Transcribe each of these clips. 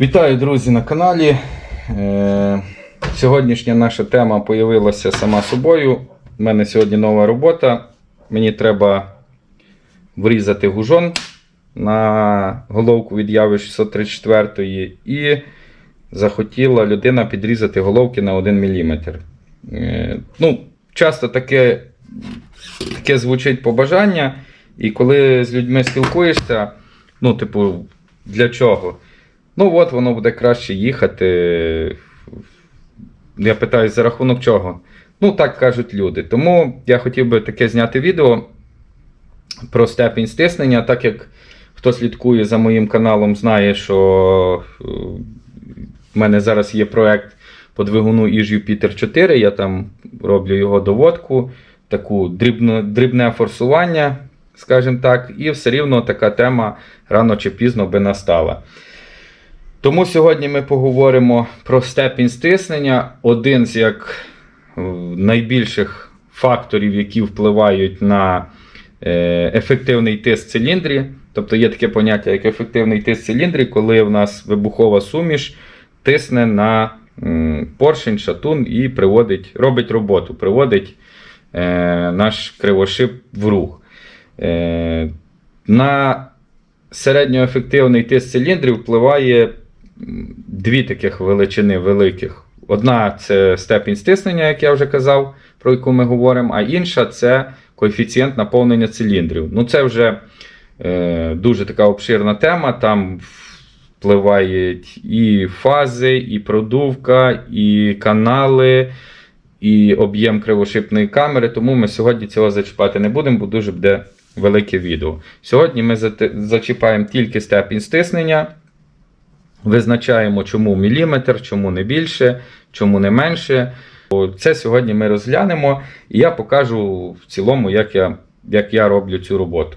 Вітаю, друзі, на каналі. Е, Сьогоднішня наша тема появилася сама собою. У мене сьогодні нова робота. Мені треба врізати гужон на головку від яви 634 і захотіла людина підрізати головки на 1 мм. Е, Ну, часто таке, таке звучить побажання, і коли з людьми спілкуєшся, ну, типу, для чого? Ну, от воно буде краще їхати. Я питаю, за рахунок чого? Ну, так кажуть люди. Тому я хотів би таке зняти відео про степінь стиснення, так як хто слідкує за моїм каналом, знає, що е, в мене зараз є проект по двигуну іж Jupiter 4. Я там роблю його доводку, таку дрібно, дрібне форсування, скажімо так, і все рівно така тема рано чи пізно би настала. Тому сьогодні ми поговоримо про степінь стиснення, один з як е, найбільших факторів, які впливають на е, ефективний тиск циліндрі. Тобто є таке поняття, як ефективний тиск циліндрі, коли в нас вибухова суміш тисне на поршень, шатун і приводить, робить роботу, приводить е, наш кривошип в рух. На середньоефективний тиск циліндрів впливає дві таких величини великих. Одна це степінь стиснення, як я вже казав, про яку ми говоримо, а інша це коефіцієнт наповнення циліндрів. Ну, це вже е, дуже така обширна тема. Там впливають і фази, і продувка, і канали, і об'єм кривошипної камери. Тому ми сьогодні цього зачіпати не будемо, бо дуже буде велике відео. Сьогодні ми зачіпаємо тільки степінь стиснення. Визначаємо, чому міліметр, чому не більше, чому не менше. Це сьогодні ми розглянемо, і я покажу в цілому, як я, як я роблю цю роботу.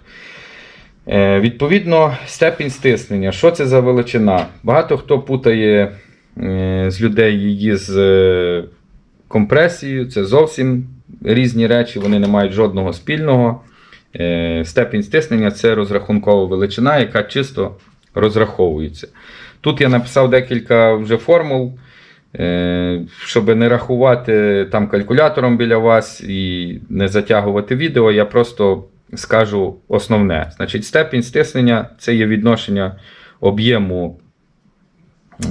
Е, відповідно, степінь стиснення. Що це за величина? Багато хто путає е, з людей її з е, компресією. Це зовсім різні речі, вони не мають жодного спільного. Е, степінь стиснення це розрахункова величина, яка чисто розраховується. Тут я написав декілька вже формул, е, щоб не рахувати там калькулятором біля вас і не затягувати відео, я просто скажу основне. Значить, степінь стиснення це є відношення об'єму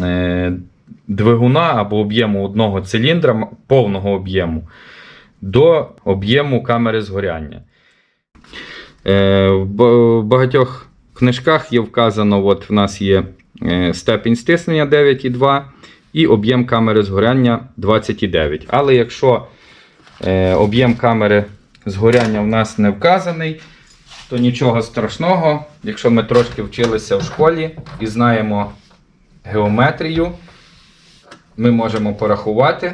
е, двигуна або об'єму одного циліндра, повного об'єму, до об'єму камери згоряння. Е, В багатьох книжках є вказано, от в нас є степінь стиснення 9,2 і об'єм камери згоряння 20,9. Але якщо е, об'єм камери згоряння в нас не вказаний, то нічого страшного. Якщо ми трошки вчилися в школі і знаємо геометрію, ми можемо порахувати.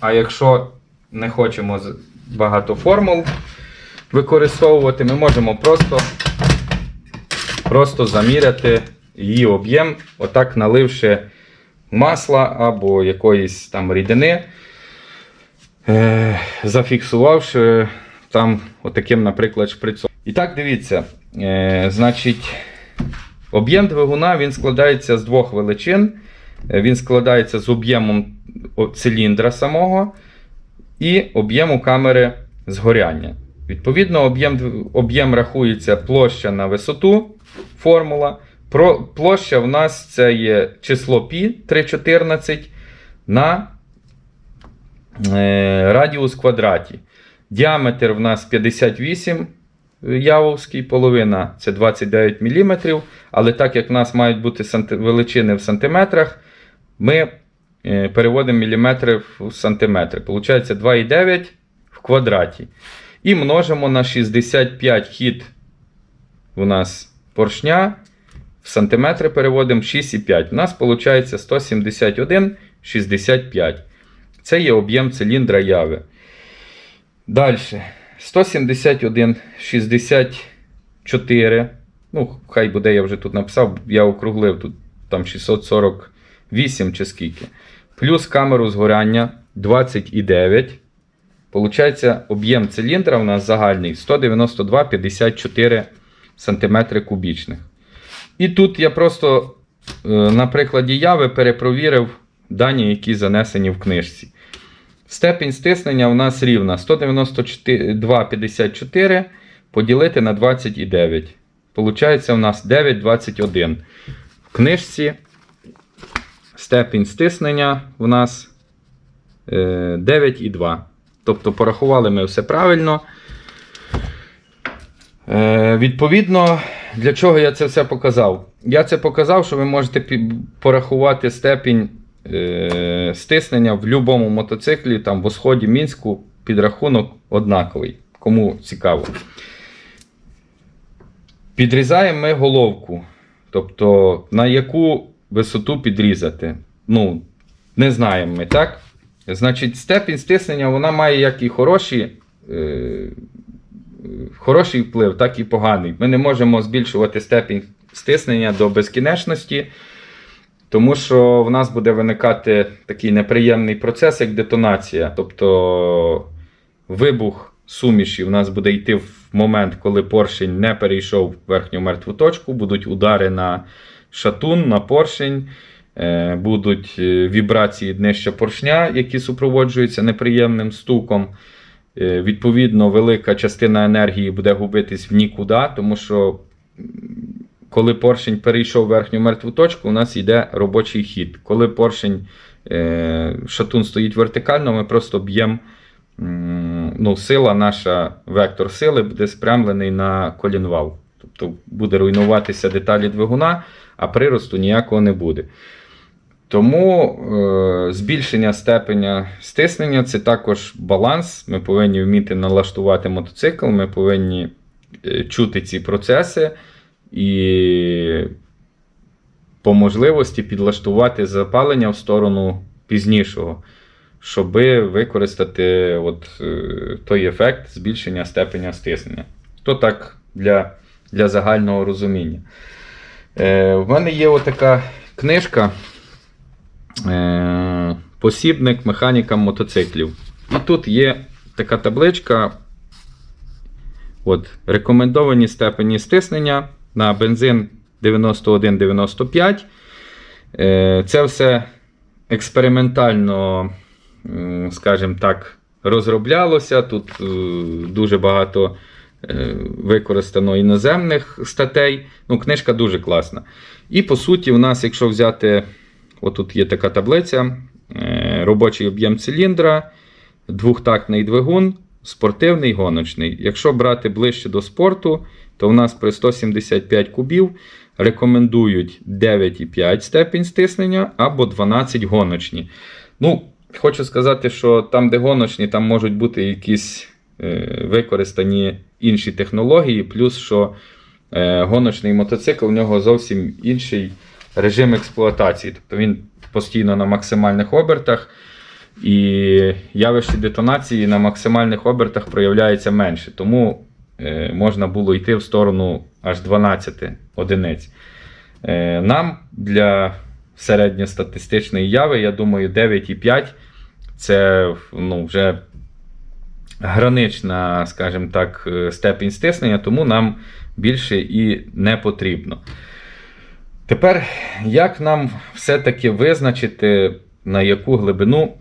А якщо не хочемо багато формул використовувати, ми можемо просто, просто заміряти її об'єм, отак наливши масла або якоїсь там рідини, е, зафіксувавши там отаким, наприклад, шприцом. І так, дивіться, е, значить, об'єм двигуна він складається з двох величин. Е, Він складається з об'ємом циліндра самого і об'єму камери згоряння. Відповідно, об'єм об'єм рахується площа на висоту, формула. Про, площа в нас це є число π 314 на е, радіус квадраті. Діаметр в нас 58 явовський, половина це 29 мм. Але так як в нас мають бути величини в сантиметрах, ми е, переводимо міліметри в сантиметри. Получається 2,9 в квадраті. І множимо на 65 хід у нас поршня. В сантиметри переводимо 6,5. У нас виходить 171,65. Це є об'єм циліндра яви. Далі. 171,64. Ну, хай буде, я вже тут написав, я округлив тут там 648 чи скільки. Плюс камеру згоряння 20,9. Получається, об'єм циліндра у нас загальний 192,54 см кубічних. І тут я просто е, на прикладі яви перепровірив дані, які занесені в книжці. Степінь стиснення у нас рівна 192,54 поділити на 29. Получається у нас 9,21. В книжці степінь стиснення у нас е, 9,2. Тобто порахували ми все правильно. Е, відповідно, для чого я це все показав? Я це показав, що ви можете порахувати степінь е, стиснення в будь-якому мотоциклі, там в сході Мінську підрахунок однаковий. Кому цікаво. Підрізаємо ми головку. Тобто, на яку висоту підрізати. Ну, не знаємо ми, так? Значить, степінь стиснення вона має як і хороші, е, хороший вплив, так і поганий. Ми не можемо збільшувати степінь стиснення до безкінечності, тому що в нас буде виникати такий неприємний процес, як детонація. Тобто вибух суміші в нас буде йти в момент, коли поршень не перейшов в верхню мертву точку, будуть удари на шатун, на поршень. Е, Будуть е, вібрації днища поршня, які супроводжуються неприємним стуком. Е, Відповідно, велика частина енергії буде губитись в нікуди, тому що коли поршень перейшов верхню мертву точку, у нас йде робочий хід. Коли поршень е, шатун стоїть вертикально, ми просто б'ємо. Ну, сила наша, вектор сили буде спрямлений на колінвал. Тобто буде руйнуватися деталі двигуна, а приросту ніякого не буде. Тому е, збільшення степеня стиснення це також баланс. Ми повинні вміти налаштувати мотоцикл, ми повинні е, чути ці процеси і по можливості підлаштувати запалення в сторону пізнішого, щоб використати от, е, той ефект збільшення степеня стиснення. То так для, для загального розуміння. Е, в мене є отака книжка. Е, посібник механікам мотоциклів. І тут є така табличка. От, рекомендовані степені стиснення на бензин 91-95. Е, Це все експериментально, скажімо так, розроблялося. Тут е, дуже багато використано іноземних статей. Ну, книжка дуже класна. І по суті, у нас, якщо взяти, отут є така таблиця: е, робочий об'єм циліндра, двохтактний двигун, спортивний гоночний. Якщо брати ближче до спорту, то в нас при 175 кубів рекомендують 9,5 степінь стиснення або 12 гоночні. Ну, хочу сказати, що там, де гоночні, там можуть бути якісь е, використані інші технології, плюс що е, гоночний мотоцикл у нього зовсім інший режим експлуатації. Тобто він постійно на максимальних обертах. І явище детонації на максимальних обертах проявляється менше. Тому е, можна було йти в сторону аж 12 одиниць. Е, нам для середньостатистичної яви, я думаю, 9,5 це ну, вже гранична, скажімо так, е, степінь стиснення, тому нам більше і не потрібно. Тепер, як нам все-таки визначити, на яку глибину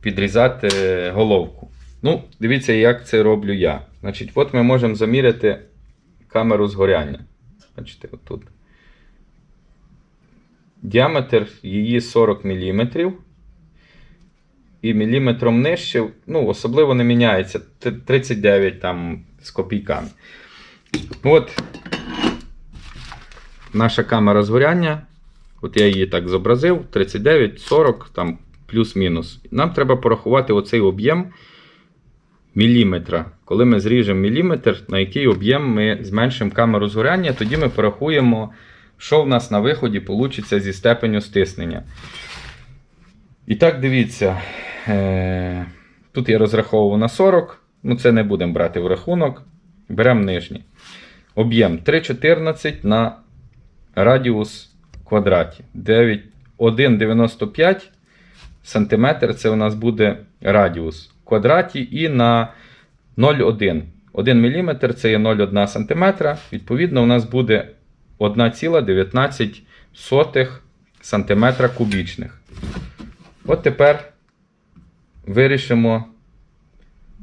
підрізати головку? Ну, дивіться, як це роблю я. Значить, от ми можемо заміряти камеру згоряння. Бачите, отут. Діаметр її 40 мм. І міліметром нижче, ну, особливо не міняється. 39 там з копійками. От наша камера згоряння. От я її так зобразив: 39, 40, там плюс-мінус. Нам треба порахувати оцей об'єм міліметра. Коли ми зріжемо міліметр, на який об'єм ми зменшимо камеру згоряння, тоді ми порахуємо, що в нас на виході вийде зі степеню стиснення. І так, дивіться. Е- тут я розраховував на 40, ну це не будемо брати в рахунок. Беремо нижній. Об'єм 3,14 на радіус в квадраті. 1,95 см це у нас буде радіус в квадраті і на 0,1. 1 мм це є 0,1 см. Відповідно, у нас буде 1,19 сантиметра кубічних. От тепер вирішимо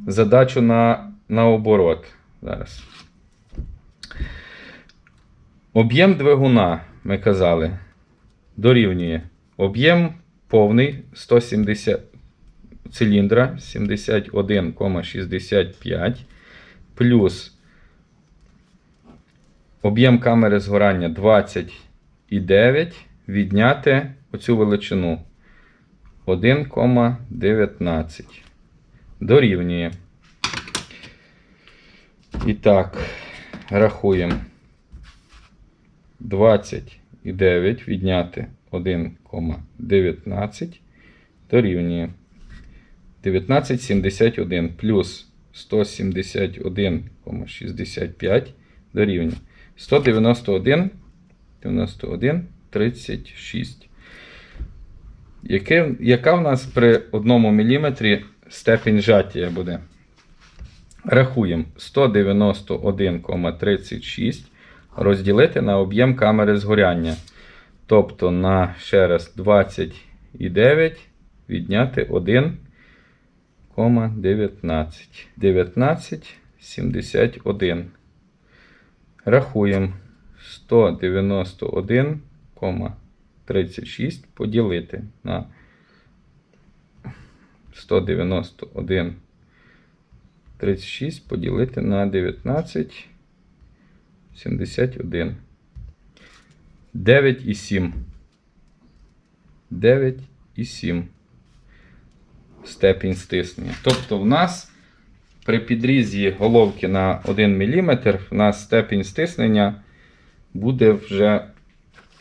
задачу на, наоборот. Зараз. Об'єм двигуна, ми казали, дорівнює. Об'єм повний 170 циліндра 71,65 плюс об'єм камери згорання 20,9 відняти оцю величину 1,19 дорівнює. І так, рахуємо. 20,9 відняти 1,19 дорівнює 19,71 плюс 171,65 дорівнює 191, 91, 36. Яке, яка в нас при 1 мм степень зжаття буде? Рахуємо 191,36 розділити на об'єм камери згоряння. Тобто на ще раз 20,9 відняти 1,19. 19,71. Рахуємо 191,36 поділити на 191. 36 поділити на 19. 71. 9 і 7. 9 і 7. Степінь стиснення. Тобто в нас при підрізі головки на 1 мм в нас степінь стиснення буде вже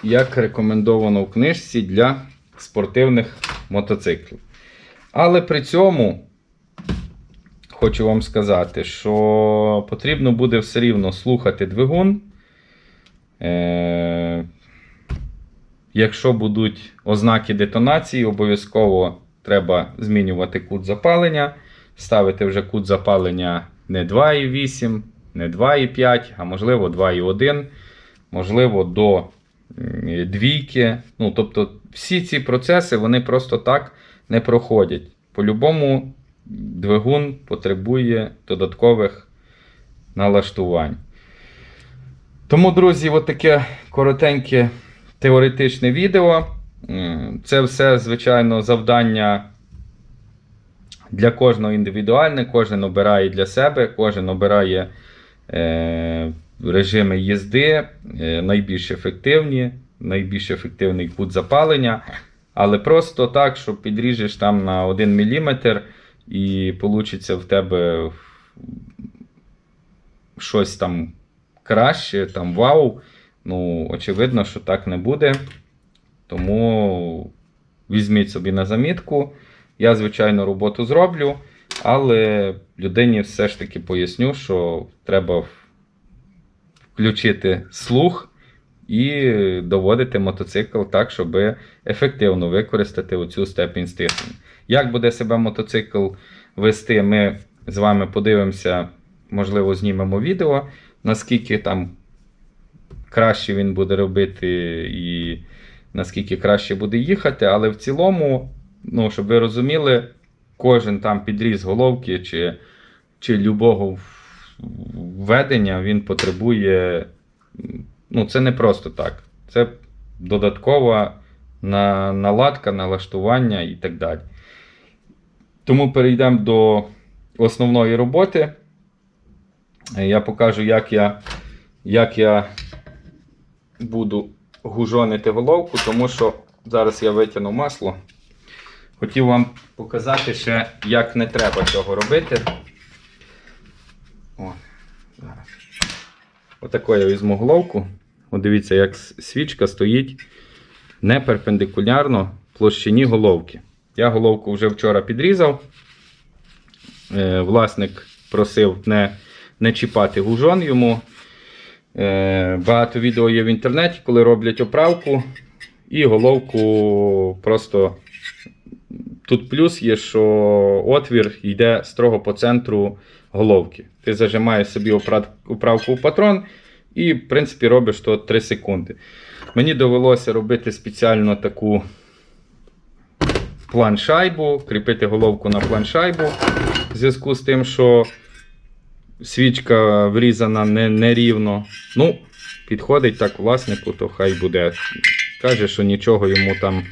як рекомендовано в книжці для спортивних мотоциклів. Але при цьому хочу вам сказати, що потрібно буде все рівно слухати двигун. Е- Якщо будуть ознаки детонації, обов'язково треба змінювати кут запалення. Ставити вже кут запалення не 2,8, не 2,5, а можливо 2,1, можливо, до двійки. Ну, тобто всі ці процеси вони просто так не проходять. По-любому двигун потребує додаткових налаштувань. Тому, друзі, от таке коротеньке теоретичне відео. Це все, звичайно, завдання для кожного індивідуальне, кожен обирає для себе, кожен обирає е, режими їзди, е, найбільш ефективні, найбільш ефективний кут запалення. Але просто так, що підріжеш там на 1 мм і вийде в тебе щось там краще, там вау. Ну, очевидно, що так не буде. Тому візьміть собі на замітку. Я, звичайно, роботу зроблю, але людині все ж таки поясню, що треба включити слух і доводити мотоцикл так, щоб ефективно використати оцю степінь стиснення. Як буде себе мотоцикл вести, ми з вами подивимося, можливо, знімемо відео, наскільки там краще він буде робити і наскільки краще буде їхати, але в цілому, ну, щоб ви розуміли, кожен там підріз головки чи, чи любого введення він потребує. Ну, це не просто так. Це додаткова наладка, налаштування і так далі. Тому перейдемо до основної роботи. Е, Я покажу, як я, як я буду гужонити головку, тому що зараз я витягну масло. Хотів вам показати ще, як не треба цього робити. О, зараз. Отаку я візьму головку. От дивіться, як свічка стоїть не перпендикулярно площині головки. Я головку вже вчора підрізав. Е, власник просив не, не чіпати гужон йому. Е, багато відео є в інтернеті, коли роблять оправку. І головку просто. Тут плюс є, що отвір йде строго по центру головки. Ти зажимаєш собі оправку в патрон І, в принципі, робиш то 3 секунди. Мені довелося робити спеціально таку планшайбу, кріпити головку на планшайбу в зв'язку з тим, що свічка врізана не, нерівно. Ну, підходить так власнику, то хай буде. Каже, що нічого йому там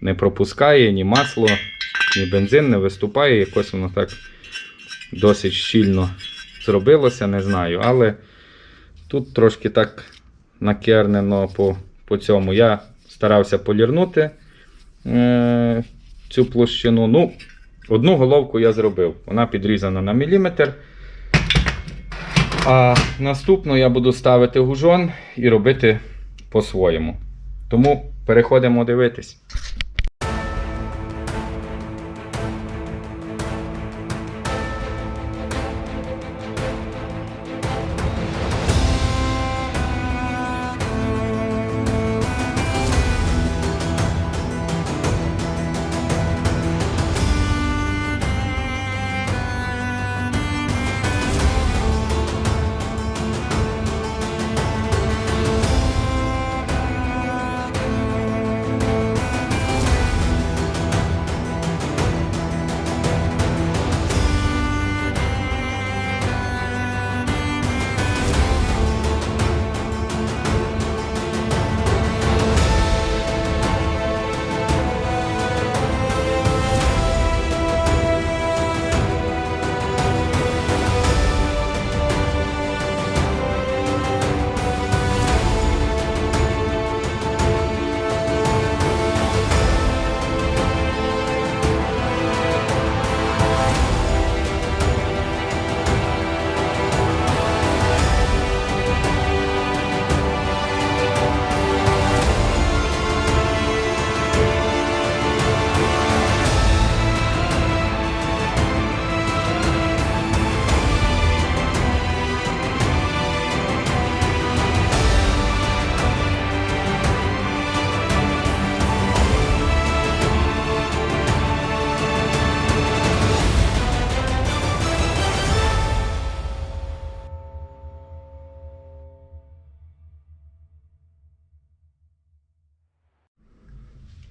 не пропускає, ні масло, ні бензин не виступає. Якось воно так досить щільно зробилося, не знаю. Але тут трошки так накернено по, по цьому. Я старався полірнути е, цю площину. Ну, одну головку я зробив. Вона підрізана на міліметр. А наступну я буду ставити гужон і робити по-своєму. Тому переходимо дивитись.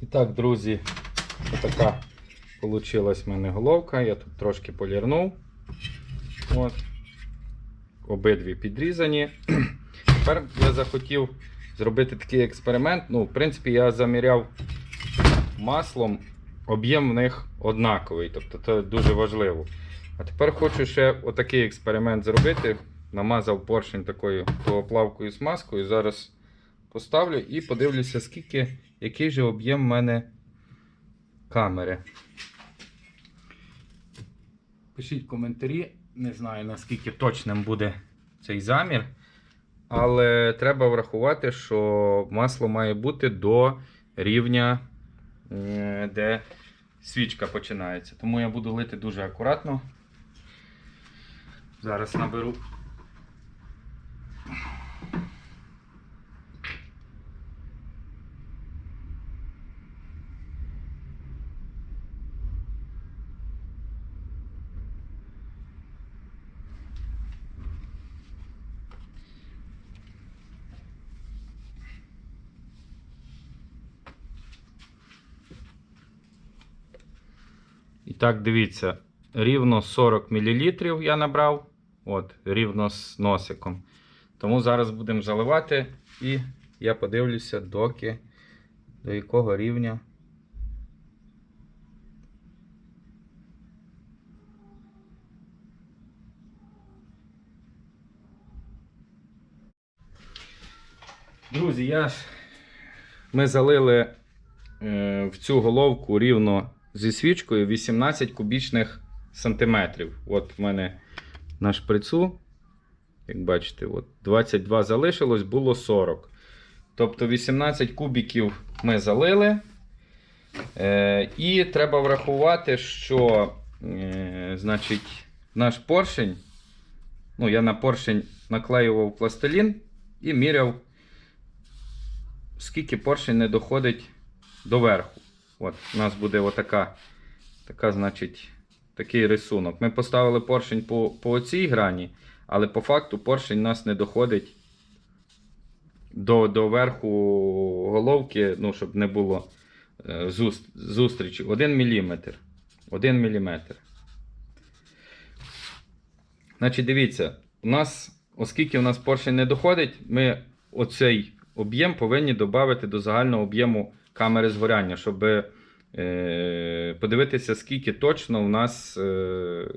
І так, друзі, така вийшла в мене головка. Я тут трошки полірнув. От. Обидві підрізані. Тепер я захотів зробити такий експеримент. Ну, в принципі, я заміряв маслом, об'єм в них однаковий, тобто це дуже важливо. А тепер хочу ще отакий експеримент зробити. Намазав поршень такою плавкою смазкою. Зараз поставлю і подивлюся, скільки, який же об'єм в мене камери. Пишіть коментарі, не знаю наскільки точним буде цей замір. Але треба врахувати, що масло має бути до рівня, де свічка починається. Тому я буду лити дуже акуратно. Зараз наберу. І так, дивіться, рівно 40 мл я набрав. От, рівно з носиком. Тому зараз будемо заливати і я подивлюся, доки, до якого рівня. Друзі, я ми залили е, в цю головку рівно зі свічкою 18 кубічних сантиметрів. От в мене на шприцу, як бачите, от 22 залишилось, було 40. Тобто 18 кубіків ми залили. Е, і треба врахувати, що е, значить, наш поршень, ну, я на поршень наклеював пластилін і міряв, скільки поршень не доходить до верху. От, у нас буде отака, така, значить, такий рисунок. Ми поставили поршень по, по цій грані, але по факту поршень у нас не доходить до, до верху головки, ну, щоб не було е, зустрічі. 1 мм. 1 мм. Значить, дивіться, у нас, оскільки у нас поршень не доходить, ми оцей об'єм повинні додати до загального об'єму камери згоряння, щоб е, подивитися, скільки точно у нас е,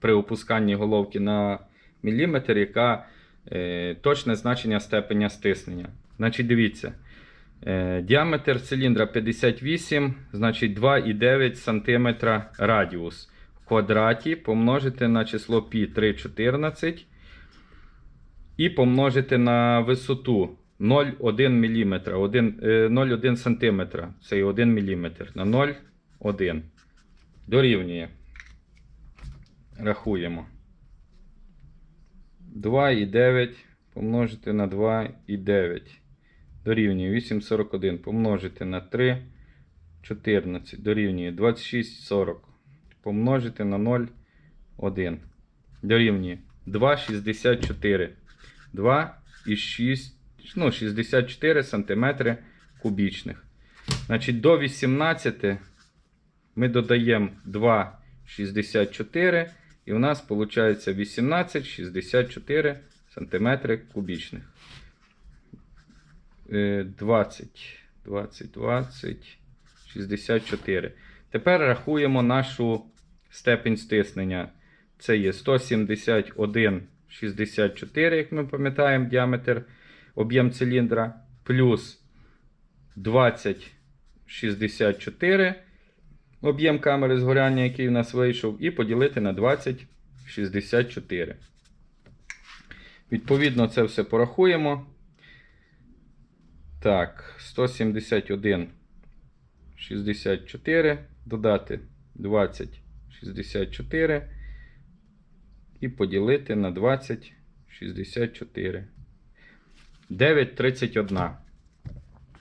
при опусканні головки на міліметр, яка е, точне значення степеня стиснення. Значить, дивіться. Діаметр циліндра 58, значить 2,9 см радіус в квадраті помножити на число π 3,14 і помножити на висоту 0,1 мм, 1, е, 0,1 см, це і 1 мм на 0,1. Дорівнює. Рахуємо. 2,9 помножити на 2,9. Дорівнює 8,41 помножити на 3, 14. Дорівнює 26,40. Помножити на 0,1. Dорівнює 2,64. 2,6, ну, 64 см кубічних. Значить, до 18 ми додаємо 2,64 і у нас виходить 18,64 см кубічних. Е, 20, 20, 20, 64. Тепер рахуємо нашу степень стиснення. Це є 171,64, як ми пам'ятаємо, діаметр, об'єм циліндра, плюс 20,64 об'єм камери згоряння, який у нас вийшов, і поділити на 20,64. Відповідно, це все порахуємо. Так, 171, 64, додати 20, 64 і поділити на 20, 64. 9,31.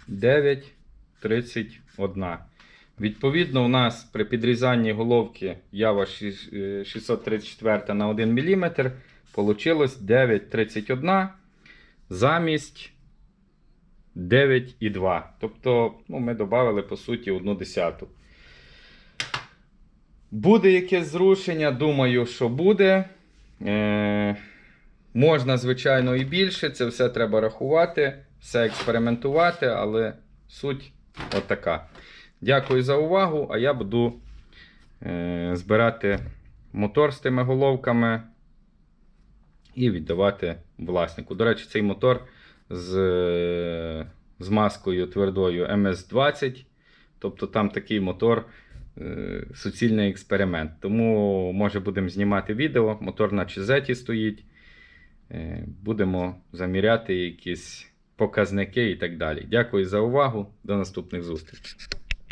9,31. Відповідно, у нас при підрізанні головки Ява 634 на 1 мм вийшло 9,31 замість 9,2. Тобто, ну, ми додали, по суті, 1 десяту. Буде якесь зрушення, думаю, що буде. Е, можна, звичайно, і більше. Це все треба рахувати, все експериментувати, але суть отака. Дякую за увагу, а я буду е, збирати мотор з тими головками і віддавати власнику. До речі, цей мотор з, з маскою твердою MS-20. Тобто там такий мотор, е, суцільний експеримент. Тому, може, будемо знімати відео. Мотор на чизеті стоїть. Е, будемо заміряти якісь показники і так далі. Дякую за увагу. До наступних зустрічей.